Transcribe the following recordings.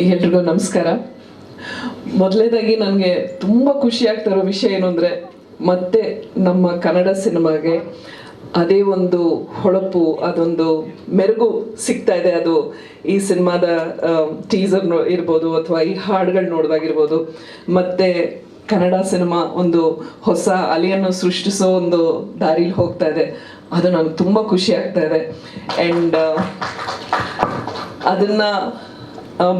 ಎಲ್ರಿಗೂ ನಮಸ್ಕಾರ. ಮೊದಲನೇದಾಗಿ ನನಗೆ ತುಂಬ ಖುಷಿ ಆಗ್ತಾ ಇರೋ ವಿಷಯ ಏನು ಅಂದರೆ, ಮತ್ತೆ ನಮ್ಮ ಕನ್ನಡ ಸಿನಿಮಾಗೆ ಅದೇ ಒಂದು ಹೊಳಪು, ಅದೊಂದು ಮೆರುಗು ಸಿಗ್ತಾ ಇದೆ. ಅದು ಈ ಸಿನಿಮಾದ ಟೀಸರ್ ಇರ್ಬೋದು ಅಥವಾ ಈ ಹಾಡುಗಳು ನೋಡೋದಾಗಿರ್ಬೋದು. ಮತ್ತೆ ಕನ್ನಡ ಸಿನಿಮಾ ಒಂದು ಹೊಸ ಅಲೆಯನ್ನು ಸೃಷ್ಟಿಸೋ ಒಂದು ದಾರಿಲಿ ಹೋಗ್ತಾ ಇದೆ. ಅದು ನನಗೆ ತುಂಬ ಖುಷಿ ಆಗ್ತಾ ಇದೆ. ಆ್ಯಂಡ್ ಅದನ್ನ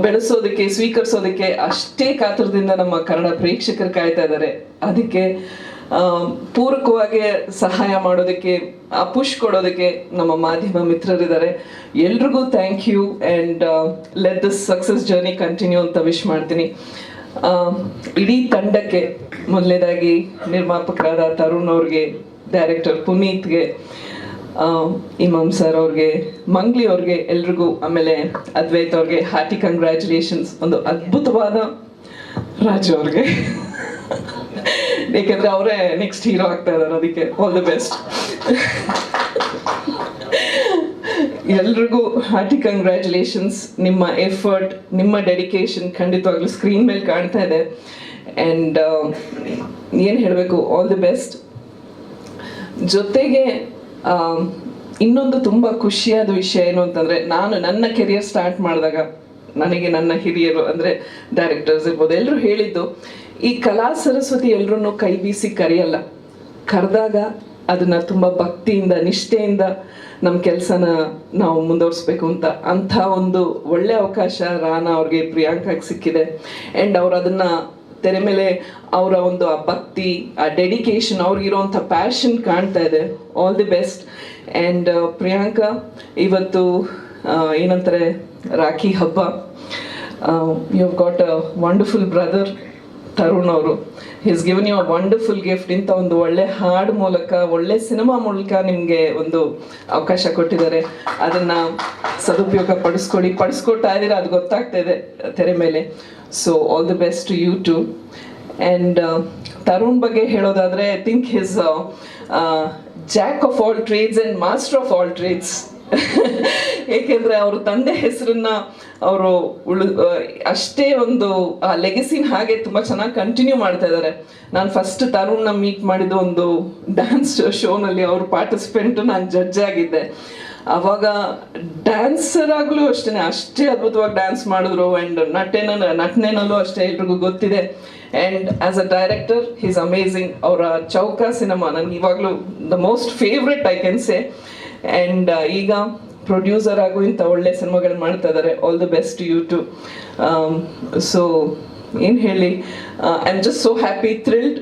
ಬೆಳೆಸೋದಕ್ಕೆ, ಸ್ವೀಕರಿಸೋದಕ್ಕೆ ಅಷ್ಟೇ ಕಾತರದಿಂದ ನಮ್ಮ ಕನ್ನಡ ಪ್ರೇಕ್ಷಕರು ಕಾಯ್ತಾ ಇದ್ದಾರೆ. ಅದಕ್ಕೆ ಪೂರಕವಾಗಿ ಸಹಾಯ ಮಾಡೋದಕ್ಕೆ ಪುಷ್ ಕೊಡೋದಕ್ಕೆ ನಮ್ಮ ಮಾಧ್ಯಮ ಮಿತ್ರರಿದ್ದಾರೆ. ಎಲ್ರಿಗೂ thank you and let this success journey continue ಅಂತ ವಿಶ್ ಮಾಡ್ತೀನಿ. ಇಡೀ ತಂಡಕ್ಕೆ ಮೊದಲನೇದಾಗಿ ನಿರ್ಮಾಪಕರಾದ ತರುಣ್ ಅವ್ರಿಗೆ ಡೈರೆಕ್ಟರ್ ಪುನೀತ್ಗೆ ಇಮಾಮ್ ಸರ್ ಅವ್ರಿಗೆ ಮಂಗ್ಲಿ ಅವ್ರಿಗೆ ಎಲ್ರಿಗೂ ಆಮೇಲೆ ಅದ್ವೈತ್ ಅವ್ರಿಗೆ ಹಾರ್ಟಿ ಕಂಗ್ರ್ಯಾಚುಲೇಷನ್ಸ್ ಒಂದು ಅದ್ಭುತವಾದ ರಾಜು ಅವ್ರಿಗೆ. ಏಕೆಂದ್ರೆ ಅವರೇ ನೆಕ್ಸ್ಟ್ ಹೀರೋ ಆಗ್ತಾ ಇದ್ದಾರೆ ಅದಕ್ಕೆ ಆಲ್ ದಿ ಬೆಸ್ಟ್ ಎಲ್ರಿಗೂ ಹಾರ್ಟಿ ಕಂಗ್ರ್ಯಾಚುಲೇಷನ್ಸ್ ನಿಮ್ಮ ಎಫರ್ಟ್ ನಿಮ್ಮ ಡೆಡಿಕೇಶನ್ ಖಂಡಿತವಾಗ್ಲೂ ಸ್ಕ್ರೀನ್ ಮೇಲೆ ಕಾಣ್ತಾ ಇದೆ. ಆ್ಯಂಡ್ ಏನು ಹೇಳಬೇಕು? ಆಲ್ ದಿ ಬೆಸ್ಟ್ ಜೊತೆಗೆ ಇನ್ನೊಂದು ತುಂಬ ಖುಷಿಯಾದ ವಿಷಯ ಏನು ಅಂತಂದರೆ, ನಾನು ನನ್ನ ಕೆರಿಯರ್ ಸ್ಟಾರ್ಟ್ ಮಾಡಿದಾಗ ನನಗೆ ನನ್ನ ಹಿರಿಯರು ಅಂದರೆ ಡೈರೆಕ್ಟರ್ಸ್ ಇರ್ಬೋದು ಎಲ್ಲರೂ ಹೇಳಿದ್ದು, ಈ ಕಲಾ ಸರಸ್ವತಿ ಎಲ್ಲರನ್ನು ಕೈ ಬೀಸಿ ಕರೆಯಲ್ಲ. ಕರೆದಾಗ ಅದನ್ನ ತುಂಬ ಭಕ್ತಿಯಿಂದ, ನಿಷ್ಠೆಯಿಂದ ನಮ್ಮ ಕೆಲಸನ ನಾವು ಮುಂದುವರಿಸ್ಬೇಕು ಅಂತ, ಅಂಥ ಒಂದು ಒಳ್ಳೆ ಅವಕಾಶ ರಾನಾ ಅವ್ರಿಗೆ, ಪ್ರಿಯಾಂಕಾಗೆ ಸಿಕ್ಕಿದೆ. ಆ್ಯಂಡ್ ಅವ್ರು ಅದನ್ನ ತೆರೆ ಮೇಲೆ ಅವರ ಒಂದು ಆ ಭಕ್ತಿ, ಆ ಡೆಡಿಕೇಶನ್ ಅವ್ರಿಗಿರೋಂಥ ಪ್ಯಾಷನ್ ಕಾಣ್ತಾ ಇದೆ. All the best and Priyanka, ಇವತ್ತು ಏನಂತಾರೆ, ರಾಖಿ ಹಬ್ಬ. You got a wonderful brother Tarun ಅವರು. He's given you a wonderful gift ಇಂಥ ಒಂದು ಒಳ್ಳೆ ಹಾಡು ಮೂಲಕ, ಒಳ್ಳೆ ಸಿನಿಮಾ ಮೂಲಕ ನಿಮಗೆ ಒಂದು ಅವಕಾಶ ಕೊಟ್ಟಿದ್ದಾರೆ. ಅದನ್ನ ಸದುಪಯೋಗ ಪಡಿಸ್ಕೊಡಿ ಪಡಿಸ್ಕೊಡ್ತಾ ಇದ್ದೀರಾ? ಅದು ಗೊತ್ತಾಗ್ತಾ ಇದೆ ತೆರೆ ಮೇಲೆ. So all the best you too and Tarun ಬಗ್ಗೆ ಹೇಳೋದಾದ್ರೆ I think he's jack of all trades and master of all trades ಏಕೆಂದ್ರೆ ಅವ್ರ ತಂದೆ ಹೆಸರನ್ನ ಅವರು ಉಳು ಅಷ್ಟೇ ಒಂದು, ಆ ಲೆಗಸಿನ ಹಾಗೆ ತುಂಬಾ ಚೆನ್ನಾಗಿ ಕಂಟಿನ್ಯೂ ಮಾಡ್ತಾ ಇದ್ದಾರೆ ನಾನು ಫಸ್ಟ್ ತರುಣ್ನ ಮೀಟ್ ಮಾಡಿದ ಒಂದು ಡ್ಯಾನ್ಸ್ ಶೋನಲ್ಲಿ ಅವ್ರ ಪಾರ್ಟಿಸಿಪೆಂಟ್ ನಾನು ಜಡ್ಜ್ ಆಗಿದ್ದೆ. ಅವಾಗ ಡ್ಯಾನ್ಸರ್ ಆಗಲೂ ಅಷ್ಟೇ ಅಷ್ಟೇ ಅದ್ಭುತವಾಗಿ ಡ್ಯಾನ್ಸ್ ಮಾಡಿದ್ರು ಆ್ಯಂಡ್ ನಟೇನ, ನಟನೆನಲ್ಲೂ ಅಷ್ಟೇ ಎಲ್ರಿಗೂ ಗೊತ್ತಿದೆ. And as a director he's amazing ಅವರ ಚೌಕ ಸಿನಿಮಾ ನನಗೆ ಇವಾಗಲೂ the most favourite I can say and ಈಗ ಪ್ರೊಡ್ಯೂಸರ್ ಆಗು ಇಂಥ ಒಳ್ಳೆ ಸಿನಿಮಾಗಳು ಮಾಡ್ತಾ ಇದ್ದಾರೆ all the best you too so ಏನು ಹೇಳಿ? I am just so happy thrilled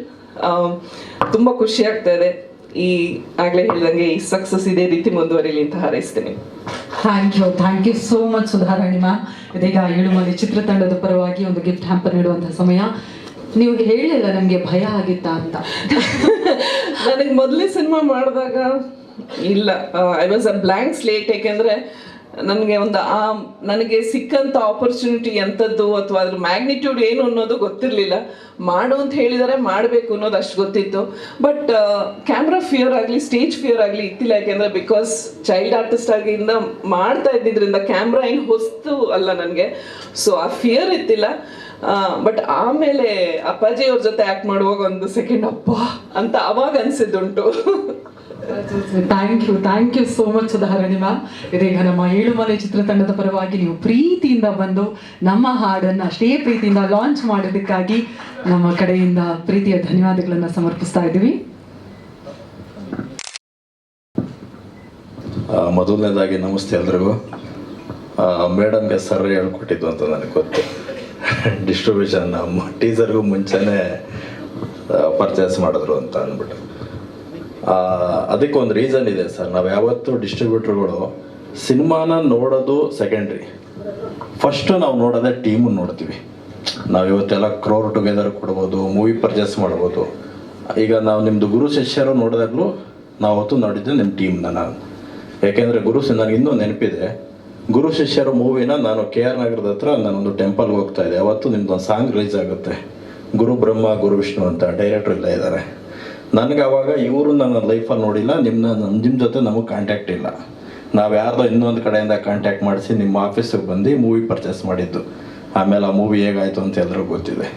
ತುಂಬ ಖುಷಿ ಆಗ್ತಾ ಇದೆ. ಈ ಆಗಲೇ ಹೇಳಿದಂಗೆ ಈ ಸಕ್ಸಸ್ ಇದೇ ರೀತಿ ಮುಂದುವರಿಲಿ ಅಂತ ಹಾರೈಸ್ತೇನೆ. Thank you thank you so much Sudharani ma'am ಇದೀಗ ಏಳು ಮಂದಿ ಚಿತ್ರತಂಡದ ಪರವಾಗಿ ಒಂದು ಗಿಫ್ಟ್ ಹ್ಯಾಂಪರ್ ನೀಡುವಂತಹ ಸಮಯ. ನೀವು ಹೇಳಿಲ್ಲ ನನಗೆ ಭಯ ಆಗಿತ್ತಾ ಅಂತ. ನನಗೆ ಮೊದಲೇ ಸಿನಿಮಾ ಮಾಡಿದಾಗ ಇಲ್ಲ. I was a blank slate ಏಕೆಂದ್ರೆ ನನಗೆ ಒಂದು, ಆ, ನನಗೆ ಸಿಕ್ಕಂತ ಆಪರ್ಚುನಿಟಿ ಎಂಥದ್ದು ಅಥವಾ ಅದ್ರ ಮ್ಯಾಗ್ನಿಟ್ಯೂಡ್ ಏನು ಅನ್ನೋದು ಗೊತ್ತಿರಲಿಲ್ಲ. ಮಾಡು ಅಂತ ಹೇಳಿದರೆ, ಮಾಡಬೇಕು ಅನ್ನೋದು ಅಷ್ಟು ಗೊತ್ತಿತ್ತು. ಬಟ್ ಕ್ಯಾಮ್ರಾ ಫಿಯರ್ ಆಗಲಿ ಸ್ಟೇಜ್ ಫಿಯರ್ ಆಗಲಿ ಇತ್ತಿಲ್ಲ. ಯಾಕೆಂದ್ರೆ ಬಿಕಾಸ್ ಚೈಲ್ಡ್ ಆರ್ಟಿಸ್ಟ್ ಆಗಿಂದ ಮಾಡ್ತಾ ಇದ್ದಿದ್ರಿಂದ ಕ್ಯಾಮ್ರಾ ಏನು ಹೊಸ್ತು ಅಲ್ಲ ನನಗೆ. ಸೊ ಆ ಫಿಯರ್ ಇತ್ತಿಲ್ಲ. ಬಟ್ ಆಮೇಲೆ ಅಪ್ಪಾಜಿ ಅವ್ರ ಜೊತೆ ಆ್ಯಕ್ಟ್ ಮಾಡುವಾಗ ಒಂದು ಸೆಕೆಂಡ್ ಅಪ್ಪ ಅಂತ ಅವಾಗ ಅನ್ಸಿದ್ದುಂಟು. Thank you thank you so much Dharani ma'am ಇದೀಗ ನಮ್ಮ ಏಳು ಮನೆ ಚಿತ್ರತಂಡದ ಪರವಾಗಿ ನೀವು ಪ್ರೀತಿಯಿಂದ ಬಂದು ನಮ್ಮ ಹಾಡನ್ನು ಅಷ್ಟೇ ಪ್ರೀತಿಯಿಂದ ಲಾಂಚ್ ಮಾಡೋದಕ್ಕಾಗಿ ನಮ್ಮ ಕಡೆಯಿಂದ ಪ್ರೀತಿಯ ಧನ್ಯವಾದಗಳನ್ನು ಸಮರ್ಪಿಸ್ತಾ ಇದ್ದೀವಿ. ಮೊದಲನೇದಾಗಿ ನಮಸ್ತೆ ಎಲ್ರಿಗೂ. ಮೇಡಮ್ಗೆ ಸರ್ ಹೇಳ್ಕೊಟ್ಟಿದ್ದು ಅಂತ ನನಗೆ ಗೊತ್ತು. ಡಿಸ್ಟ್ರಿಬ್ಯೂಷನ್ ಟೀಸರ್ಗೂ ಮುಂಚೆನೇ ಪರ್ಚೇಸ್ ಮಾಡಿದ್ರು ಅಂತ ಅಂದ್ಬಿಟ್ಟು. ಆ, ಅದಕ್ಕೆ ಒಂದು ರೀಸನ್ ಇದೆ ಸರ್. ನಾವು ಯಾವತ್ತೂ ಡಿಸ್ಟ್ರಿಬ್ಯೂಟರ್ಗಳು ಸಿನಿಮಾನ ನೋಡೋದು ಸೆಕೆಂಡ್ರಿ ಫಸ್ಟ್ ನಾವು ನೋಡೋದೇ ಟೀಮನ್ನು ನೋಡ್ತೀವಿ. ನಾವು ಇವತ್ತೆಲ್ಲ ಕ್ರೋರ್ ಟುಗೆದರ್ ಕೊಡ್ಬೋದು ಮೂವಿ ಪರ್ಚೇಸ್ ಮಾಡ್ಬೋದು. ಈಗ ನಾವು ನಿಮ್ಮದು ಗುರು ಶಿಷ್ಯರು ನೋಡಿದಾಗಲೂ ನಾವು ಅವತ್ತು ನೋಡಿದ್ದೆ ನಿಮ್ಮ ಟೀಮ್ನ ನಾನು ಯಾಕೆಂದರೆ ಗುರು ಸಿ- ನನಗೆ ಇನ್ನೂ ನೆನಪಿದೆ. ಗುರು ಶಿಷ್ಯರು ಮೂವಿನ ನಾನು ಕೆ ಆರ್ ನಗರದ ಹತ್ರ ನಾನೊಂದು ಟೆಂಪಲ್ಗೆ ಹೋಗ್ತಾ ಇದ್ದೆ. ಅವತ್ತು ನಿಮ್ದು ಒಂದು ಸಾಂಗ್ ರಿಲೀಸ್ ಆಗುತ್ತೆ. ಗುರು ಬ್ರಹ್ಮ ಗುರು ವಿಷ್ಣು ಅಂತ ಡೈರೆಕ್ಟರ್ ಇಲ್ಲ ಇದ್ದಾರೆ. ನನಗೆ ಅವಾಗ ಇವರು ನನ್ನ ಲೈಫಲ್ಲಿ ನೋಡಿಲ್ಲ ನಿಮ್ಮನ್ನ ನಿಮ್ಮ ಜೊತೆ ನಮಗೆ ಕಾಂಟ್ಯಾಕ್ಟ್ ಇಲ್ಲ. ನಾವು ಯಾರ್ದೋ ಇನ್ನೊಂದು ಕಡೆಯಿಂದ ಕಾಂಟ್ಯಾಕ್ಟ್ ಮಾಡಿಸಿ ನಿಮ್ಮ ಆಫೀಸಿಗೆ ಬಂದು ಮೂವಿ ಪರ್ಚೇಸ್ ಮಾಡಿದ್ದು. ಆಮೇಲೆ ಆ ಮೂವಿ ಹೇಗಾಯಿತು ಅಂತ ಎಲ್ಲರೂ ಗೊತ್ತಿದೆ.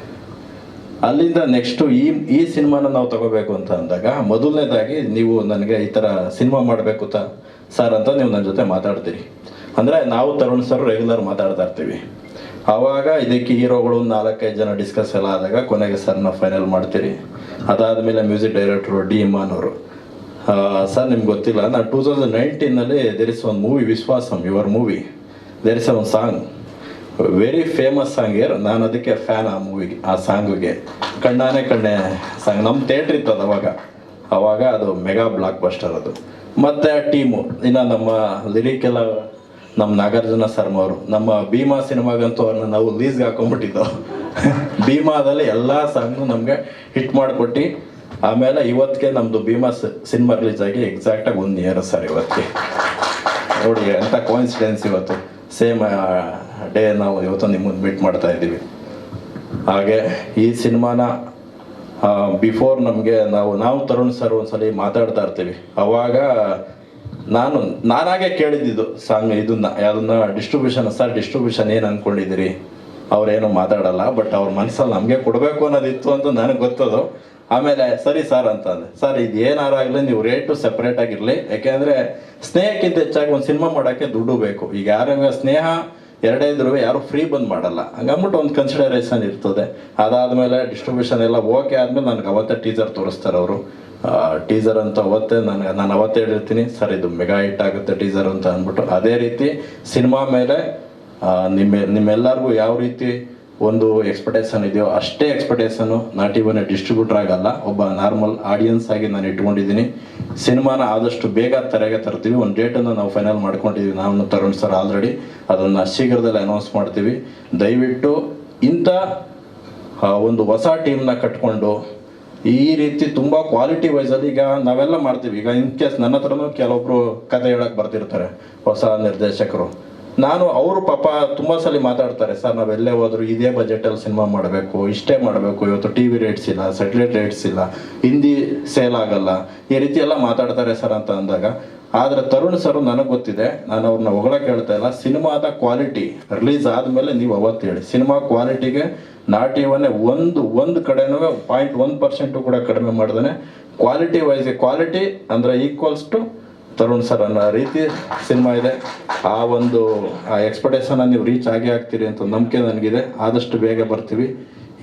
ಅಲ್ಲಿಂದ ನೆಕ್ಸ್ಟು ಈ ಈ ಸಿನಿಮಾನ ನಾವು ತಗೋಬೇಕು ಅಂತ ಅಂದಾಗ, ಮೊದಲನೇದಾಗಿ ನೀವು ನನಗೆ ಈ ಥರ ಸಿನಿಮಾ ಮಾಡಬೇಕು ಸರ್ ಅಂತ ನೀವು ನನ್ನ ಜೊತೆ ಮಾತಾಡ್ತೀರಿ. ಅಂದರೆ ನಾವು ತರುಣ್ ಸರ್ ರೆಗ್ಯುಲರ್ ಮಾತಾಡ್ತಾ ಇರ್ತೀವಿ. ಆವಾಗ ಇದಕ್ಕೆ ಹೀರೋಗಳು ನಾಲ್ಕೈದು ಜನ ಡಿಸ್ಕಸ್ ಎಲ್ಲ ಆದಾಗ ಕೊನೆಗೆ ಸರ್ನ ಫೈನಲ್ ಮಾಡ್ತೀರಿ. ಅದಾದಮೇಲೆ ಮ್ಯೂಸಿಕ್ ಡೈರೆಕ್ಟ್ರು ಡಿ ಇಮಾನ್ ಅವರು ಸರ್ ನಿಮ್ಗೆ ಗೊತ್ತಿಲ್ಲ, ನಾನು ಟೂ ತೌಸಂಡ್ ನೈನ್ಟೀನಲ್ಲಿ ದೇರ್ ಇಸ್ ಒಂದು movie Vishwasam your movie there is one song very famous song year ನಾನು ಅದಕ್ಕೆ ಫ್ಯಾನ್ ಆ ಮೂವಿಗೆ ಆ ಸಾಂಗಿಗೆ ಕಣ್ಣಾನೆ ಕಣ್ಣೆ ಸಾಂಗ್ ನಮ್ಮ ಥಿಯೇಟ್ರ್ ಇತ್ತು ಅದು ಅವಾಗ. ಅವಾಗ ಅದು ಮೆಗಾ ಬ್ಲಾಕ್ ಬಸ್ಟರ್ ಅದು. ಮತ್ತು ಟೀಮು ಇನ್ನು ನಮ್ಮ ಲಿರಿಕ್ ಎಲ್ಲ ನಮ್ಮ ನಾಗಾರ್ಜುನ ಶರ್ಮ ಅವರು. ನಮ್ಮ ಭೀಮಾ ಸಿನಿಮಾಗಂತೂ ಅವ್ರನ್ನ ನಾವು ಲೀಸ್ಗೆ ಹಾಕೊಂಡ್ಬಿಟ್ಟಿದ್ದೋ. ಭೀಮಾದಲ್ಲಿ ಎಲ್ಲ ಸಾಂಗ್ನು ನಮಗೆ ಹಿಟ್ ಮಾಡಿಕೊಟ್ಟು, ಆಮೇಲೆ ಇವತ್ತಿಗೆ ನಮ್ಮದು ಭೀಮಾ ಸಿನಿಮಾ ರಿಲೀಸ್ ಆಗಿ ಎಕ್ಸಾಕ್ಟಾಗಿ ಒಂದು ಇಯರ್ ಸರ್ ಇವತ್ತಿಗೆ ನೋಡಿ ಎಂಥ ಕೋಇನ್ಸಿಡೆನ್ಸ್ ಇವತ್ತು. ಸೇಮ್ ಡೇ ನಾವು ಇವತ್ತು ನಿಮ್ಮನ್ನು ಮೀಟ್ ಮಾಡ್ತಾ ಇದ್ದೀವಿ. ಹಾಗೆ ಈ ಸಿನಿಮಾನ ಬಿಫೋರ್ ನಮಗೆ ನಾವು ನಾವು ತರುಣ್ ಸರ್ ಒಂದ್ಸಲಿ ಮಾತಾಡ್ತಾ ಇರ್ತೀವಿ. ಅವಾಗ ನಾನು, ನಾನಾಗೆ ಕೇಳಿದ್ದು ಸಾಂಗ್ ಇದನ್ನ, ಯಾವ್ದನ್ನ ಡಿಸ್ಟ್ರಿಬ್ಯೂಷನ್ ಸರ್ ಡಿಸ್ಟ್ರಿಬ್ಯೂಷನ್ ಏನು ಅಂದ್ಕೊಂಡಿದ್ದೀರಿ ಅವ್ರೇನು ಮಾತಾಡಲ್ಲ ಬಟ್ ಅವ್ರ ಮನಸ್ಸಲ್ಲಿ ನಮಗೆ ಕೊಡಬೇಕು ಅನ್ನೋದಿತ್ತು ಅಂತ ನನಗೆ ಗೊತ್ತದು. ಆಮೇಲೆ, ಸರಿ ಸರ್ ಅಂತ ಅಂತಂದೆ. ಸರ್ ಇದು ಏನಾರಾಗಲಿ ನೀವು ರೇಟು ಸಪ್ರೇಟ್ ಆಗಿರಲಿ. ಯಾಕೆಂದರೆ, ಸ್ನೇಹಕ್ಕಿಂತ ಹೆಚ್ಚಾಗಿ ಒಂದು ಸಿನಿಮಾ ಮಾಡೋಕ್ಕೆ ದುಡ್ಡು ಬೇಕು. ಈಗ ಯಾರು ಸ್ನೇಹ ಎರಡೇ ಇದ್ರು ಯಾರು ಫ್ರೀ ಬಂದ್ ಮಾಡಲ್ಲ. ಹಂಗಂದ್ಬಿಟ್ಟು ಒಂದು ಕನ್ಸಿಡರೇಷನ್ ಇರ್ತದೆ. ಅದಾದಮೇಲೆ ಡಿಸ್ಟ್ರಿಬ್ಯೂಷನ್ ಎಲ್ಲ ಓಕೆ ಆದಮೇಲೆ, ನನಗೆ ಅವತ್ತೇ ಟೀಸರ್ ತೋರಿಸ್ತಾರೆ ಅವರು. ಟೀಸರ್ ಅಂತ ಅವತ್ತೇ ನನಗೆ ನಾನು ಅವತ್ತೇ ಹೇಳಿರ್ತೀನಿ. ಸರ್, ಇದು ಮೆಗಾ ಹಿಟ್ ಆಗುತ್ತೆ ಟೀಸರ್ ಅಂತ ಅಂದ್ಬಿಟ್ಟು ಅದೇ ರೀತಿ ಸಿನಿಮಾ ಮೇಲೆ ನಿಮ್ಮ ನಿಮ್ಮೆಲ್ಲರಿಗೂ ಯಾವ ರೀತಿ ಒಂದು ಎಕ್ಸ್ಪೆಕ್ಟೇಷನ್ ಇದೆಯೋ ಅಷ್ಟೇ ಎಕ್ಸ್ಪೆಕ್ಟೇಷನು ನಾಟ್ ಇವನ್ ಡಿಸ್ಟ್ರಿಬ್ಯೂಟರ್ ಆಗಲ್ಲ. ಒಬ್ಬ ನಾರ್ಮಲ್ ಆಡಿಯನ್ಸ್ ಆಗಿ ನಾನು ಇಟ್ಕೊಂಡಿದ್ದೀನಿ. ಸಿನಿಮಾನ ಆದಷ್ಟು ಬೇಗ ತೆರೆಗೆ ತರ್ತೀವಿ. ಒಂದು ಡೇಟನ್ನು ನಾವು ಫೈನಲ್ ಮಾಡ್ಕೊಂಡಿದ್ದೀವಿ ನಾನು ತರುಣ್ ಸರ್ ಆಲ್ರೆಡಿ ಅದನ್ನು ಶೀಘ್ರದಲ್ಲೇ ಅನೌನ್ಸ್ ಮಾಡ್ತೀವಿ. ದಯವಿಟ್ಟು ಇಂಥ ಒಂದು ಹೊಸ ಟೀಮ್ನ ಕಟ್ಕೊಂಡು ಈ ರೀತಿ ತುಂಬ ಕ್ವಾಲಿಟಿ ವೈಸಲ್ಲಿ ಈಗ ನಾವೆಲ್ಲ ಮಾಡ್ತೀವಿ. ಈಗ ಇನ್ ಕೇಸ್ ನನ್ನ ಹತ್ರನೂ ಕೆಲವೊಬ್ರು ಕತೆ ಹೇಳಕ್ ಬರ್ತಿರ್ತಾರೆ ಹೊಸ ನಿರ್ದೇಶಕರು. ನಾನು ಅವರು ಪಾಪ ತುಂಬ ಸಲ ಮಾತಾಡ್ತಾರೆ, ಸರ್, ನಾವು ಎಲ್ಲೇ ಹೋದ್ರು ಇದೇ ಬಜೆಟಲ್ಲಿ ಸಿನಿಮಾ ಮಾಡಬೇಕು, ಇಷ್ಟೇ ಮಾಡಬೇಕು. ಇವತ್ತು ಟಿ ವಿ ರೇಟ್ಸ್ ಇಲ್ಲ ಸೆಟಲೈಟ್ ರೇಟ್ಸ್ ಇಲ್ಲ, ಹಿಂದಿ ಸೇಲ್ ಆಗಲ್ಲ. ಈ ರೀತಿ ಎಲ್ಲ ಮಾತಾಡ್ತಾರೆ ಸರ್ ಅಂತ ಅಂದಾಗ ಆದರೆ ತರುಣ್ ಸರ್ ನನಗೆ ಗೊತ್ತಿದೆ, ನಾನು ಅವ್ರನ್ನ ಹೊಗಳಕ್ಕೆ ಹೇಳ್ತಾ ಇಲ್ಲ. ಸಿನಿಮಾದ ಕ್ವಾಲಿಟಿ ರಿಲೀಸ್ ಆದಮೇಲೆ ನೀವು ಅವತ್ತು ಹೇಳಿ. ಸಿನಿಮಾ ಕ್ವಾಲಿಟಿಗೆ ನಾಟ್ ಇವನ್ನೇ ಒಂದು ಒಂದು ಕಡೆನೂ ಪಾಯಿಂಟ್ ಒಂದು ಪರ್ಸೆಂಟು ಕೂಡ ಕಡಿಮೆ ಮಾಡಿದಾನೆ. ಕ್ವಾಲಿಟಿ ವೈಸ್ ಕ್ವಾಲಿಟಿ ಅಂದರೆ ಈಕ್ವಲ್ಸ್ ಟು ತರುಣ್ ಸರ್ ಅನ್ನೋ ರೀತಿ ಸಿನಿಮಾ ಇದೆ. ಆ ಒಂದು, ಆ ಎಕ್ಸ್ಪೆಕ್ಟೇಷನ್ ನೀವು ರೀಚ್ ಆಗೇ ಆಗ್ತೀರಿ ಅಂತ ನಂಬಿಕೆ ನನಗಿದೆ. ಆದಷ್ಟು ಬೇಗ ಬರ್ತೀವಿ.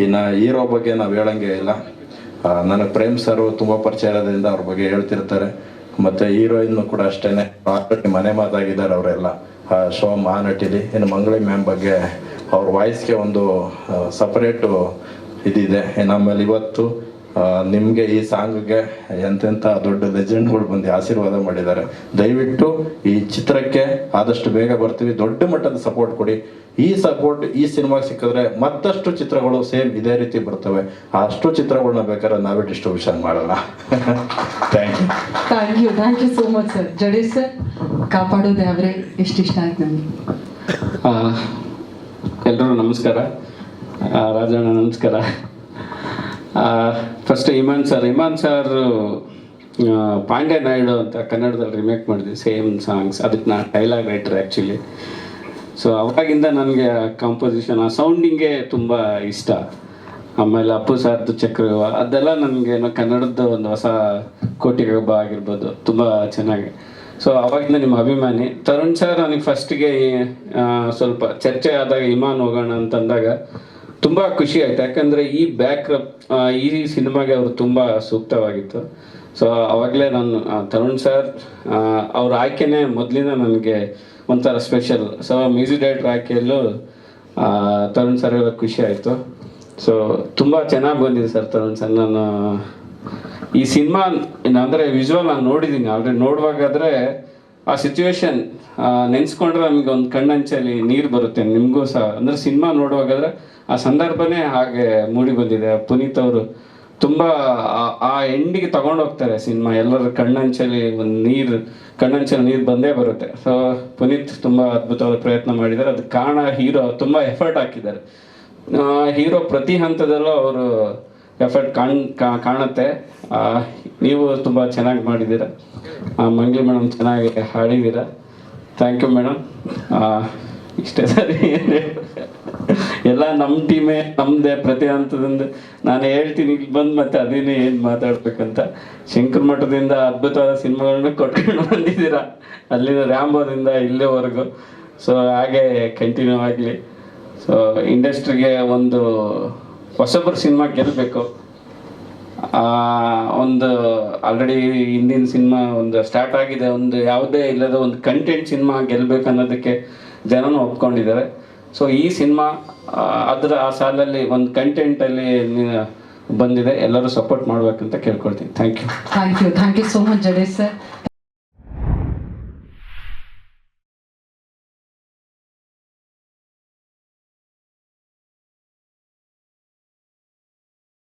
ಇನ್ನು ಹೀರೋ ಬಗ್ಗೆ ನಾವು ಹೇಳಂಗೆ ಇಲ್ಲ. ನನಗೆ ಪ್ರೇಮ್ ಸರ್ ತುಂಬ ಪರಿಚಯ ಇರೋದ್ರಿಂದ ಅವ್ರ ಬಗ್ಗೆ ಹೇಳ್ತಿರ್ತಾರೆ. ಮತ್ತು ಹೀರೋಯಿನ್ ಕೂಡ ಅಷ್ಟೇ ಆಲ್ರೆಡಿ ಮನೆ ಮಾತಾಗಿದ್ದಾರೆ ಅವರೆಲ್ಲ. ಶೋ ಮಹಾನಟಿಲಿ ಇನ್ನು ಮಂಗಳಿ ಮ್ಯಾಮ್ ಬಗ್ಗೆ ಅವ್ರ ವಾಯ್ಸ್ಗೆ ಒಂದು ಸಪರೇಟು ಇದಿದೆ ನಮ್ಮಲ್ಲಿ ಇವತ್ತು ನಿಮಗೆ ಈ ಸಾಂಗ್ಗೆ ಎಂತೆಂಥ ದೊಡ್ಡ ಲೆಜೆಂಡ್ಗಳು ಬಂದು ಆಶೀರ್ವಾದ ಮಾಡಿದ್ದಾರೆ. ದಯವಿಟ್ಟು ಈ ಚಿತ್ರಕ್ಕೆ ಆದಷ್ಟು ಬೇಗ ಬರ್ತೀವಿ. ದೊಡ್ಡ ಮಟ್ಟದ ಸಪೋರ್ಟ್ ಕೊಡಿ. ಈ ಸಪೋರ್ಟ್ ಈ ಸಿನಿಮಾಗೆ ಸಿಕ್ಕಿದ್ರೆ ಮತ್ತಷ್ಟು ಚಿತ್ರಗಳು ಸೇಮ್ ಇದೇ ರೀತಿ ಬರ್ತವೆ. ಅಷ್ಟು ಚಿತ್ರಗಳನ್ನ ಬೇಕಾದ್ರೆ ನಾವೇ ಡಿಸ್ಟ್ರಿಬ್ಯೂಷನ್ ಮಾಡೋಣ. Thank you thank you thank you so much sir Jadesh sir ಕಾಪಾಡೋದೇ ಅವರೇ. ಎಷ್ಟು ಇಷ್ಟ ಆಯ್ತು ನನಗೆ ಎಲ್ಲರೂ ನಮಸ್ಕಾರ. ರಾಜಣ್ಣ ನಮಸ್ಕಾರ. First Iman sir Iman sir Pandey Naidu ಅಂತ ಕನ್ನಡದಲ್ಲಿ ರಿಮೇಕ್ ಮಾಡಿದ್ವಿ ಸೇಮ್ ಸಾಂಗ್ಸ್ ಅದಕ್ಕೆ ನಾನು ಡೈಲಾಗ್ ರೈಟರ್ ಆ್ಯಕ್ಚುಲಿ ಸೊ ಅವಾಗಿಂದ ನನಗೆ ಕಾಂಪೋಸಿಷನ್ ಆ ಸೌಂಡಿಂಗೇ ತುಂಬ ಇಷ್ಟ. ಆಮೇಲೆ ಅಪ್ಪು ಸಾರ್ದು ಚಕ್ರ, ಅದೆಲ್ಲ ನನಗೆ ಕನ್ನಡದ ಒಂದು ಹೊಸ ಕೋಟಿಗೊಬ್ಬ ಆಗಿರ್ಬೋದು, ತುಂಬ ಚೆನ್ನಾಗಿ. ಸೊ ಅವಾಗಿಂದ ನಿಮ್ಮ ಅಭಿಮಾನಿ. ತರುಣ್ ಸರ್ ನನಗೆ ಫಸ್ಟಿಗೆ ಸ್ವಲ್ಪ ಚರ್ಚೆ ಆದಾಗ ಇಮಾನ್ ಹೋಗೋಣ ಅಂತಂದಾಗ ತುಂಬ ಖುಷಿ ಆಯ್ತು. ಯಾಕಂದರೆ ಈ ಬ್ಯಾಕ್ ಈ ಸಿನಿಮಾಗೆ ಅವರು ತುಂಬ ಸೂಕ್ತವಾಗಿತ್ತು. ಸೊ ಅವಾಗಲೇ ನಾನು ತರುಣ್ ಸರ್ ಅವ್ರ ಆಯ್ಕೆನೇ ಮೊದಲಿನ ನನಗೆ ಒಂಥರ ಸ್ಪೆಷಲ್ ಸೊ ಮ್ಯೂಸಿಕ್ ಡೈರೆಕ್ಟರ್ ಆಯ್ಕೆಯಲ್ಲೂ ತರುಣ್ ಸರ್ ಎಲ್ಲ ಖುಷಿ ಆಯಿತು. ಸೊ ತುಂಬ ಚೆನ್ನಾಗಿ ಬಂದಿದೆ ಸರ್ ತರುಣ್ ಸರ್ ನಾನು, ಈ ಸಿನಿಮಾ ಅಂದರೆ ವಿಜುವಲ್ ನಾನು ನೋಡಿದ್ದೀನಿ ಆಲ್ರೆಡಿ ನೋಡುವಾಗಾದ್ರೆ ಆ ಸಿಚುವೇಶನ್ ನೆನ್ಸ್ಕೊಂಡ್ರೆ ನಮಗೆ ಒಂದು ಕಣ್ಣಂಚಲ್ಲಿ ನೀರು ಬರುತ್ತೆ. ನಿಮಗೂ ಸಹ. ಅಂದರೆ ಸಿನಿಮಾ ನೋಡುವಾಗಾದ್ರೆ ಆ ಸಂದರ್ಭನೇ ಹಾಗೆ ಮೂಡಿ ಬಂದಿದೆ. ಪುನೀತ್ ಅವರು ತುಂಬ, ಆ- ಎಂಡಿಗೆ ಹೋಗ್ತಾರೆ ಸಿನಿಮಾ. ಎಲ್ಲರ ಕಣ್ಣಂಚಲ್ಲಿ ಒಂದು ನೀರು, ಕಣ್ಣಂಚಲ್ಲಿ ನೀರು ಬಂದೇ ಬರುತ್ತೆ. ಸೊ ಪುನೀತ್ ತುಂಬ ಅದ್ಭುತವಾದ ಪ್ರಯತ್ನ ಮಾಡಿದ್ದಾರೆ. ಅದಕ್ಕೆ ಕಾರಣ ಹೀರೋ ತುಂಬ ಎಫರ್ಟ್ ಹಾಕಿದ್ದಾರೆ. ಹೀರೋ ಪ್ರತಿ ಹಂತದಲ್ಲೂ ಅವರು ಎಫರ್ಟ್ ಕಾಣ್ ಕಾಣುತ್ತೆ. ನೀವು ತುಂಬ ಚೆನ್ನಾಗಿ ಮಾಡಿದ್ದೀರ. ಮಂಗ್ಲಿ ಮೇಡಮ್ ಚೆನ್ನಾಗಿ ಹಾಡಿದ್ದೀರ. ಥ್ಯಾಂಕ್ ಯು ಮೇಡಮ್ ಇಷ್ಟೇ ಸರಿ. ಎಲ್ಲ ನಮ್ಮ ಟೀಮೇ ನಮ್ಮದೇ ಪ್ರತಿ ಹಂತದಿಂದ. ನಾನು ಹೇಳ್ತೀನಿ, ಇಲ್ಲಿ ಬಂದು ಮತ್ತೆ ಅದೇನೇ ಏನು ಮಾತಾಡ್ಬೇಕಂತ. ಶಂಕರ್ ಮಠದಿಂದ ಅದ್ಭುತವಾದ ಸಿನಿಮಾಗಳನ್ನ ಕೊಟ್ಕೊಂಡು ಬಂದಿದ್ದೀರ. ಅಲ್ಲಿಂದ ರ್ಯಾಂಬೋದಿಂದ ಇಲ್ಲಿವರೆಗೂ. ಸೊ ಹಾಗೆ ಕಂಟಿನ್ಯೂ ಆಗಲಿ. ಸೊ ಇಂಡಸ್ಟ್ರಿಗೆ ಒಂದು ಹೊಸಬ್ರು ಸಿನಿಮಾ ಗೆಲ್ಲಬೇಕು ಒಂದು ಆಲ್ರೆಡಿ ಹಿಂದಿನ ಸಿನಿಮಾ ಒಂದು ಸ್ಟಾರ್ಟ್ ಆಗಿದೆ. ಒಂದು ಯಾವುದೇ ಇಲ್ಲದ ಒಂದು ಕಂಟೆಂಟ್ ಸಿನಿಮಾ ಗೆಲ್ಲಬೇಕು ಅನ್ನೋದಕ್ಕೆ ಜನನೂ ಒಪ್ಕೊಂಡಿದ್ದಾರೆ. ಸೊ ಈ ಸಿನಿಮಾ ಅದರ ಆ ಸಾಲಲ್ಲಿ ಒಂದು ಕಂಟೆಂಟಲ್ಲಿ ಬಂದಿದೆ. ಎಲ್ಲರೂ ಸಪೋರ್ಟ್ ಮಾಡಬೇಕಂತ ಕೇಳ್ಕೊಳ್ತೀನಿ. Thank you thank you thank you so much Jadesh sir